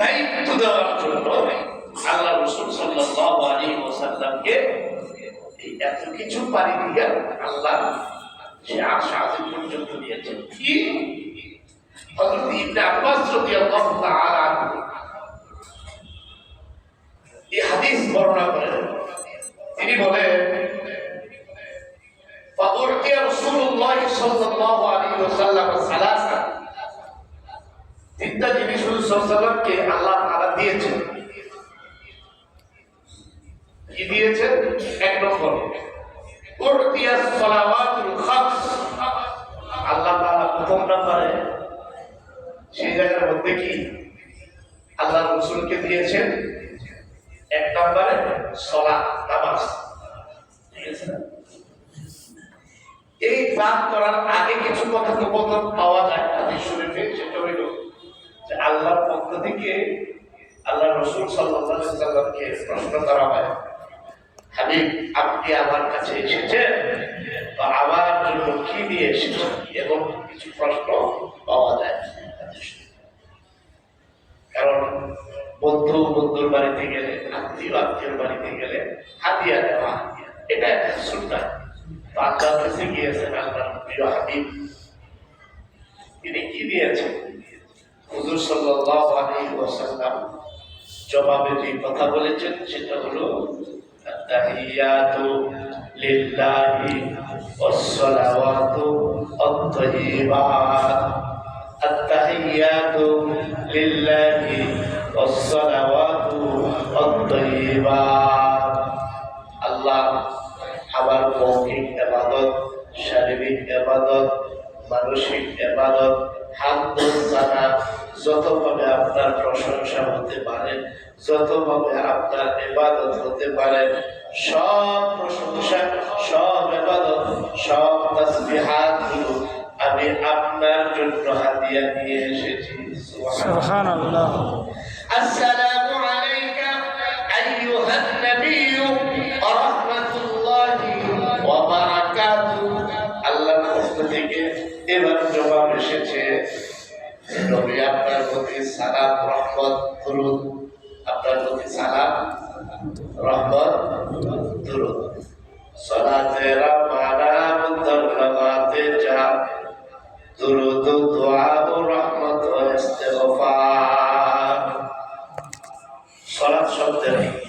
দায়িত্ব দেওয়ার জন্য আল্লাহ রসুল সাল্লাল্লাহু আলাইহি ওয়াসাল্লামকে এই এত কিছু পারি দিয়া আল্লাহ সে আশা আদি পর্যন্ত দিয়েছেন কি হযরত ইবনে আব্বাস রাদিয়াল্লাহু তাআলা আনহু এই হাদিস বর্ণনা করেন তিনি বলেন فأعطي رسول الله صلى الله عليه وسلم ثلاثة তিনটা জিনিস সাল্লামকে আল্লাহ তাআলা দিয়েছেন। কি দিয়েছেন? এক নম্বর আল্লাহ প্রথম সেই জায়গার মধ্যে কি? আল্লাহ রসুলকে দিয়েছেন এক নম্বরে সলাৎ নামাজ? এই দান করার আগে কিছু কথোপকথন পাওয়া যায় থেকে আল্লাহ রসুল সাল্লামকে প্রশ্ন করা হয়, হাবিব, আপনি আমার কাছে এসেছেন? তো আমার জন্য কি নিয়ে এসেছেন? এবং কিছু প্রশ্ন পাওয়া যায়। কারণ বন্ধু, বন্ধুর বাড়িতে গেলে, আত্মীয় আত্মীয় বাড়িতে গেলে হাতিয়া দেওয়া, এটা একটা সুন্দর কাছে গিয়েছেন আল্লাহ প্রিয় হাবিব। তিনি কি দিয়েছেন হুজুর সাল্লাল্লাহু আলাইহি ওয়াসাল্লাম জবাবে যে কথা বলেছেন, সেটা হলো, আত্তাহিয়াতু লিল্লাহি ওয়াসসালাওয়াতু আত-তাইয়্যিবাত আত্তাহিয়াতু লিল্লাহি ওয়াসসালাওয়াতু আত-তাইয়্যিবাত আল্লাহ আমার মৌখিক এবাদত শারীরিক এবাদত মানসিক এবাদত হাত দ্বারা যতভাবে আপনার প্রশংসা হতে পারে যতভাবে আপনার এবাদত হতে পারে সব প্রশংসা সব এবাদত সব তাসবিহাতগুলো আমি আপনার জন্য হাতিয়া নিয়ে এসেছি। সুবহানাল্লাহ। আসসালামু আলাইকুম। জবাব এসেছে, নবী আপনার প্রতি সালাম রহমত করুন আপনার প্রতি সালাম রহমত দুরুদ। সলাতে রাব